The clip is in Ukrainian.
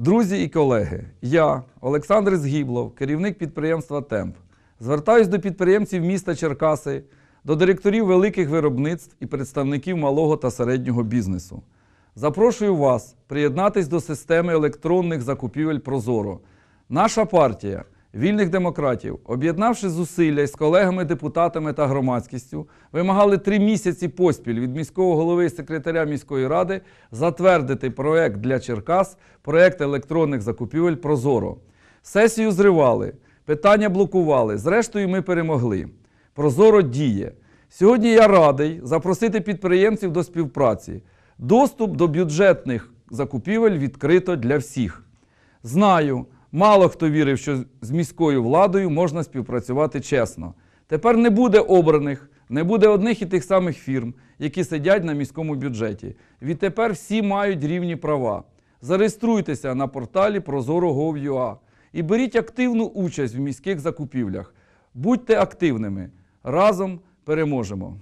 Друзі і колеги, я, Олександр Згіблов, керівник підприємства Темп, звертаюсь до підприємців міста Черкаси, до директорів великих виробництв і представників малого та середнього бізнесу. Запрошую вас приєднатись до системи електронних закупівель Прозоро. Наша партія вільних демократів, об'єднавши зусилля з колегами-депутатами та громадськістю, вимагали три місяці поспіль від міського голови і секретаря міської ради затвердити проект для Черкас, проект електронних закупівель Прозоро. Сесію зривали, питання блокували. Зрештою, ми перемогли. Прозоро діє. Сьогодні я радий запросити підприємців до співпраці. Доступ до бюджетних закупівель відкрито для всіх. Знаю, мало хто вірив, що з міською владою можна співпрацювати чесно. Тепер не буде обраних, не буде одних і тих самих фірм, які сидять на міському бюджеті. Відтепер всі мають рівні права. Зареєструйтеся на порталі Prozoro.gov.ua і беріть активну участь в міських закупівлях. Будьте активними. Разом переможемо!